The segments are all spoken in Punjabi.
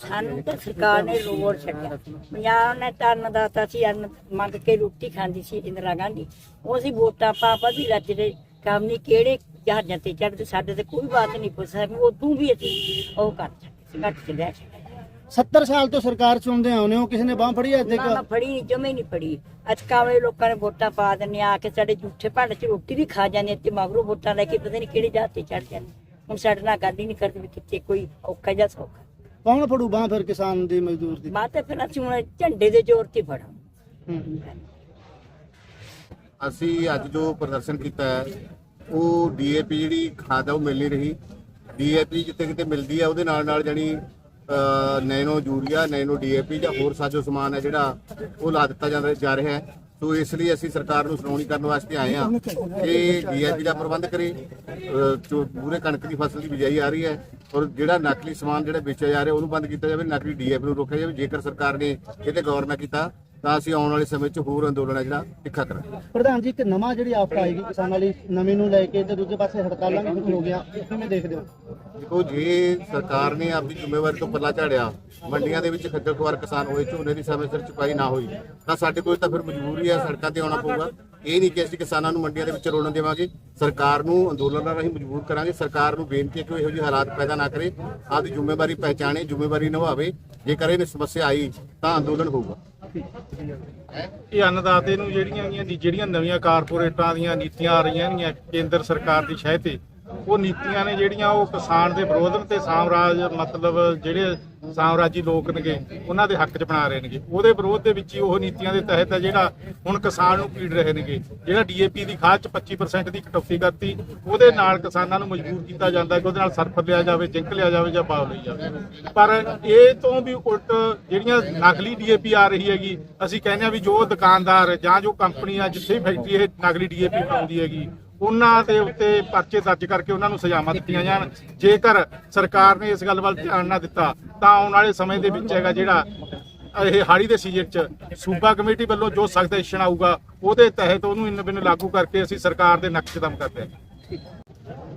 ਸਾਨੂੰ ਤਾਂ ਸਰਕਾਰ ਨੇ ਰੋੜ ਛੱਡਿਆ। ਪੰਜਾਬ ਨੇ ਤਾਂ ਅੰਨਦਾਤਾ ਸੀ ਅੰਨ ਮੰਗ ਕੇ ਰੋਟੀ ਖਾਂਦੀ ਸੀ ਇੰਦਰਾ ਗਾਂਧੀ। ਉਹ ਅਸੀਂ ਵੋਟਾਂ ਪਾ ਪਾ ਵੀ ਰੱਜਦੇ ਕੰਮ ਨਹੀਂ ਕਿਹੜੇ ਜਹਾਜ਼ਾਂ ਤੇ ਚੜ੍ਹਦੇ ਸਾਡੇ ਤੇ ਕੋਈ ਬਾਤ ਨਹੀਂ ਪੁੱਛ ਸਕਦੀ। ਉਦੋਂ ਵੀ ਅਸੀਂ ਉਹ ਕਰ ਛੱਡੇ ਘੱਟ ਚ ਲੈ ਛੱਡੇ 70 ਸਾਲ ਤੋਂ ਸਰਕਾਰ ਚੁਣਦੇ ਆਉਨੇ ਹੋ ਕਿਸੇ ਨੇ ਬਾਹ ਫੜੀ ਅੱਜ ਨਾ ਨਾ ਤੱਕ ਫੜੀ ਜਮੇ ਨਹੀਂ ਫੜੀ। ਅੱਜ ਕਾਲੇ ਲੋਕਾਂ ਨੇ ਵੋਟਾਂ ਪਾ ਦਿੰਦੇ ਆ ਕੇ ਸਾਡੇ ਝੂਠੇ ਭਾਂਡੇ 'ਚ ਰੋਟੀ ਵੀ ਖਾ ਜਾਂਦੇ ਤੇ ਮਗਰੋਂ ਵੋਟਾਂ ਲੈ ਕੇ ਪਤਾ ਨਹੀਂ ਕਿਹੜੇ ਜਾਤ ਤੇ ਚੜ ਜਾਂਦੇ। ਹੁਣ ਸਾਡੇ ਨਾਲ ਗੱਲ ਹੀ ਨਹੀਂ ਕਰਦੇ ਵੀ ਕਿੱਥੇ ਕੋਈ ਔਖਾ ਜਾਂ ਸੌਖਾ। ਕੌਣ ਫੜੂ ਬਾਹ ਫਿਰ ਕਿਸਾਨ ਦੀ ਮਜ਼ਦੂਰ ਦੀ? ਬਾਤ ਹੈ ਫਿਰ ਅਸੀਂ ਹੁਣ ਝੰਡੇ ਦੇ ਜ਼ੋਰ ਤੇ ਫੜਾਂ। ਅਸੀਂ ਅੱਜ ਜੋ ਪ੍ਰਦਰਸ਼ਨ ਕੀਤਾ ਹੈ ਉਹ ਡੀਏਪੀ ਜਿਹੜੀ ਖਾਦ ਹੈ ਉਹ ਮਿਲ ਨਹੀਂ ਰਹੀ। ਡੀਏਪੀ ਜਿੱਥੇ ਕਿਤੇ ਮਿਲਦੀ ਹੈ ਉਹਦੇ ਨਾਲ ਨਾਲ ਜਾਨੀ ਨੈਨੋ ਯੂਰੀਆ ਨੈਨੋ ਡੀਏਪੀ ਜਾਂ ਹੋਰ ਸਾਜੋ ਸਮਾਨ ਹੈ ਜਿਹੜਾ ਉਹ ਲਾ ਦਿੱਤਾ ਜਾਂਦਾ ਜਾ ਰਿਹਾ ਹੈ। ਸੋ ਇਸ ਲਈ ਅਸੀਂ ਸਰਕਾਰ ਨੂੰ ਸੁਣਾਉਣੀ ਕਰਨ ਵਾਸਤੇ ਆਏ ਹਾਂ ਕਿ ਡੀਏਪੀ ਦਾ ਪ੍ਰਬੰਧ ਕਰੇ ਜੋ ਪੂਰੇ ਕਣਕ ਦੀ ਫਸਲ ਦੀ ਬਿਜਾਈ ਆ ਰਹੀ ਹੈ ਔਰ ਜਿਹੜਾ ਨਕਲੀ ਸਮਾਨ ਜਿਹੜਾ ਵੇਚਿਆ ਜਾ ਰਿਹਾ ਉਹਨੂੰ ਬੰਦ ਕੀਤਾ ਜਾਵੇ ਨਕਲੀ ਡੀਏਪੀ ਨੂੰ ਰੋਕਿਆ ਜਾਵੇ। ਜੇਕਰ ਸਰਕਾਰ ਨੇ ਇਹਤੇ ਗੌਰ ਨਾ ਕੀਤਾ ਤਾਂ ਅਸੀਂ ਆਉਣ ਵਾਲੇ ਸਮੇਂ 'ਚ ਹੋਰ ਅੰਦੋਲਨ ਹੈ ਜਿਹੜਾ ਤਿੱਖਾ ਕਰਾਂਗੇ। ਪ੍ਰਧਾਨ ਜੀ ਇੱਕ ਨਵਾਂ ਜਿਹੜੀ ਆਫਤ ਆਏਗੀ ਕਿਸਾਨਾਂ ਲਈ ਨਵੀਂ ਨੂੰ ਲੈ ਕੇ ਤੇ ਦੂਜੇ ਪਾਸੇ ਹੜਤਾਲਾਂ ਵੀ ਸ਼ੁਰੂ ਹੋ ਗਿਆ ਕਿਵੇਂ ਦੇਖਦੇ ਹੋ? ਦੇਖੋ ਜੇ ਸਰਕਾਰ ਨੇ ਆਪਣੀ ਜ਼ਿੰਮੇਵਾਰੀ ਤੋਂ ਪੱਲਾ ਝਾੜਿਆ ਮੰਡੀਆਂ ਦੇ ਵਿੱਚ ਖੱਜਲ ਖੁਆਰ ਕਿਸਾਨ ਹੋਏ ਝੋਨੇ ਦੀ ਸਮੇਂ ਸਿਰ ਚੁਕਾਈ ਨਾ ਹੋਈ ਤਾਂ ਸਾਡੇ ਕੋਲ ਤਾਂ ਫਿਰ ਮਜਬੂਰੀ ਹੈ ਸੜਕਾਂ ਤੇ ਆਉਣਾ ਪਊਗਾ। ਇਹ ਨਹੀਂ ਕਿ ਅਸੀਂ ਕਿਸਾਨਾਂ ਨੂੰ ਮੰਡੀਆਂ ਦੇ ਵਿੱਚ ਰੋਲਣ ਦੇਵਾਂਗੇ। ਸਰਕਾਰ ਨੂੰ ਅੰਦੋਲਨਾਂ ਰਾਹੀਂ ਮਜਬੂਰ ਕਰਾਂਗੇ। ਸਰਕਾਰ ਨੂੰ ਬੇਨਤੀ ਹੈ ਕਿ ਉਹ ਇਹੋ ਜਿਹੇ ਹਾਲਾਤ ਪੈਦਾ ਨਾ ਕਰੇ। ਆਪਦੀ ਜ਼ਿੰਮੇਵਾਰੀ ਪਹਿਚਾਣੇ, ਜ਼ਿੰਮੇਵਾਰੀ ਨਿਭਾਵੇ। ਜੇਕਰ ਇਹ ਸਮੱਸਿਆ ਆਈ, ਤਾਂ ਅੰਦੋਲਨ ਹੋਊਗਾ। ਇਹ ਅੰਨਦਾਤੇ ਨੂੰ ਜਿਹੜੀਆਂ ਜਿਹੜੀਆਂ ਨਵੀਆਂ ਕਾਰਪੋਰੇਟਾਂ ਦੀਆਂ ਨੀਤੀਆਂ ਆ ਰਹੀਆਂ ਨੇ, ਕੇਂਦਰ ਸਰਕਾਰ ਦੀ ਸ਼ਹਿ ਤੇ ਉਹ ਨੀਤੀਆਂ ਨੇ ਜਿਹੜੀਆਂ ਉਹ ਕਿਸਾਨ ਦੇ ਵਿਰੋਧ ਤੇ ਸਾਮਰਾਜ, ਮਤਲਬ ਜਿਹੜੇ ਸਾਮਰਾਜੀ ਲੋਕ ਨੇਗੇ, ਉਹਨਾਂ ਦੇ ਹੱਕ 'ਚ ਬਣਾ ਰਹੇ ਨੇਗੇ। ਉਹਦੇ ਵਿਰੋਧ ਦੇ ਵਿੱਚ ਹੀ ਉਹ ਨੀਤੀਆਂ ਦੇ ਤਹਿਤ ਹੈ ਜਿਹੜਾ ਹੁਣ ਕਿਸਾਨ ਨੂੰ ਪੀੜ ਰਹੇ ਨੇਗੇ। ਜਿਹੜਾ ਡੀਏਪੀ ਦੀ ਖਾਦ 'ਚ 25% ਦੀ ਕਟੌਤੀ ਕਰਤੀ, ਉਹਦੇ ਨਾਲ ਕਿਸਾਨਾਂ ਨੂੰ ਮਜਬੂਰ ਕੀਤਾ ਜਾਂਦਾ ਕਿ ਉਹਦੇ ਨਾਲ ਸਰਫ ਲਿਆ ਜਾਵੇ, ਜਿੰਕ ਲਿਆ ਜਾਵੇ ਜਾਂ ਪਾਵ ਲਈ ਜਾਵੇ। ਪਰ ਇਹ ਤੋਂ ਵੀ ਉਲਟ ਜਿਹੜੀਆਂ ਨਕਲੀ ਡੀਏਪੀ ਆ ਰਹੀ ਹੈਗੀ, ਅਸੀਂ ਕਹਿੰਦੇ ਆ ਵੀ ਜੋ ਦੁਕਾਨਦਾਰ ਜਾਂ ਜੋ ਕੰਪਨੀ ਆ ਜਿੱਥੇ ਫੈਕਟਰੀ ਇਹ ਨਕਲੀ ਡੀਏਪੀ ਬਣਾਉਂਦੀ ਹੈਗੀ ਉਹਨਾਂ ਦੇ ਉੱਤੇ ਪਰਚੇ ਦਰਜ ਕਰਕੇ ਉਹਨਾਂ ਨੂੰ ਸਜ਼ਾਵਾਂ ਦਿੱਤੀਆਂ ਜਾਣ। ਜੇਕਰ ਸਰਕਾਰ ਨੇ ਇਸ ਗੱਲ ਵੱਲ ਧਿਆਨ ਨਾ ਦਿੱਤਾ, ਤਾਂ ਆਉਣ ਵਾਲੇ ਸਮੇਂ ਦੇ ਵਿੱਚ ਹੈਗਾ ਜਿਹੜਾ ਇਹ ਹਾੜੀ ਦੇ ਸੀਜ਼ਨ 'ਚ ਸੂਬਾ ਕਮੇਟੀ ਵੱਲੋਂ ਜੋ ਸਖਤ ਐਕਸ਼ਨ ਆਊਗਾ, ਉਹਦੇ ਤਹਿਤ ਉਹਨੂੰ ਇਨ ਬਿਨ ਲਾਗੂ ਕਰਕੇ ਅਸੀਂ ਸਰਕਾਰ ਦੇ ਨਕਸ਼ ਕਰਦੇ ਹਾਂ।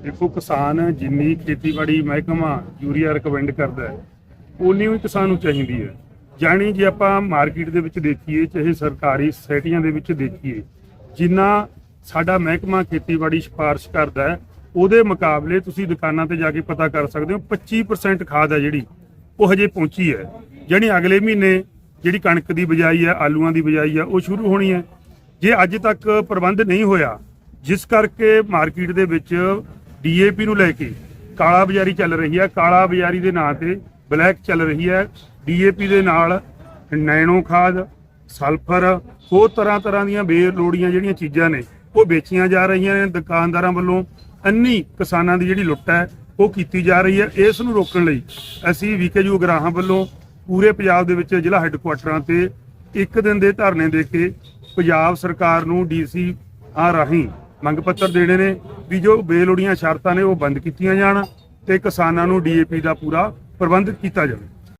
ਦੇਖੋ, ਕਿਸਾਨ ਜਿੰਨੀ ਖੇਤੀਬਾੜੀ ਮਹਿਕਮਾ ਯੂਰੀਆ ਰਿਕਮੈਂਡ ਕਰਦਾ ਹੈ ਉਨੀ ਹੀ ਕਿਸਾਨ ਨੂੰ ਚਾਹੀਦੀ ਹੈ। ਜਾਣੀ ਜੇ ਆਪਾਂ ਮਾਰਕੀਟ ਦੇ ਵਿੱਚ ਦੇਖੀਏ, ਚਾਹੇ ਸਰਕਾਰੀ ਸੋਸਾਇਟੀਆਂ ਦੇ ਵਿੱਚ ਦੇਖੀਏ, ਜਿੰਨਾ ਸਾਡਾ ਮਹਿਕਮਾ ਖੇਤੀਬਾੜੀ ਸਿਫਾਰਿਸ਼ ਕਰਦਾ ਹੈ। ਉਹਦੇ ਮੁਕਾਬਲੇ ਤੁਸੀਂ ਦੁਕਾਨਾਂ ਤੇ ਜਾ ਕੇ ਪਤਾ ਕਰ ਸਕਦੇ ਹੋ 25% ਖਾਦ ਹੈ ਜਿਹੜੀ, ਉਹ ਹਜੇ ਪਹੁੰਚੀ ਹੈ। ਜਾਣੀ ਅਗਲੇ ਮਹੀਨੇ ਜਿਹੜੀ ਕਣਕ ਦੀ ਬਿਜਾਈ ਹੈ, ਆਲੂਆਂ ਦੀ ਬਿਜਾਈ ਹੈ, ਉਹ ਸ਼ੁਰੂ ਹੋਣੀ ਹੈ। ਜੇ ਅੱਜ ਤੱਕ ਪ੍ਰਬੰਧ ਨਹੀਂ ਹੋਇਆ, ਜਿਸ ਕਰਕੇ ਮਾਰਕੀਟ ਦੇ ਵਿੱਚ ਡੀਏਪੀ ਨੂੰ ਲੈ ਕੇ ਕਾਲਾ ਬਾਜ਼ਾਰੀ ਚੱਲ ਰਹੀ ਹੈ। ਕਾਲਾ ਬਾਜ਼ਾਰੀ ਦੇ ਨਾਂ ਤੇ ਬਲੈਕ ਚੱਲ ਰਹੀ ਹੈ। ਡੀਏਪੀ ਦੇ ਨਾਲ ਨੈਣੋ ਖਾਦ, ਸਲਫਰ, ਹੋਰ ਤਰ੍ਹਾਂ ਤਰ੍ਹਾਂ ਦੀਆਂ ਬੇਲੋੜੀਆਂ ਜਿਹੜੀਆਂ ਚੀਜ਼ਾਂ ਨੇ ਉਹ ਵੇਚੀਆਂ ਜਾ ਰਹੀਆਂ ਨੇ ਦੁਕਾਨਦਾਰਾਂ ਵੱਲੋਂ। ਅੰਨੀ ਕਿਸਾਨਾਂ ਦੀ ਜਿਹੜੀ ਲੁੱਟ ਹੈ, ਉਹ ਕੀਤੀ ਜਾ ਰਹੀ ਹੈ। ਇਸ ਨੂੰ ਰੋਕਣ ਲਈ ਅਸੀਂ ਵੀਕੇਯੂ ਗਰਾਹਾਂ ਵੱਲੋਂ ਪੂਰੇ ਪੰਜਾਬ ਦੇ ਵਿੱਚ ਜ਼ਿਲ੍ਹਾ ਹੈੱਡਕੁਆਟਰਾਂ ਤੇ ਇੱਕ ਦਿਨ ਦੇ ਧਰਨੇ ਦੇ ਕੇ ਪੰਜਾਬ ਸਰਕਾਰ ਨੂੰ ਡੀਸੀ ਆ ਰਾਹੀਂ ਮੰਗ ਪੱਤਰ ਦੇਣੇ ਨੇ ਵੀ ਜੋ ਬੇਲੋੜੀਆਂ ਸ਼ਰਤਾਂ ਨੇ ਉਹ ਬੰਦ ਕੀਤੀਆਂ ਜਾਣ ਤੇ ਕਿਸਾਨਾਂ ਨੂੰ ਡੀਏਪੀ ਦਾ ਪੂਰਾ ਪ੍ਰਬੰਧ ਕੀਤਾ ਜਾਵੇ।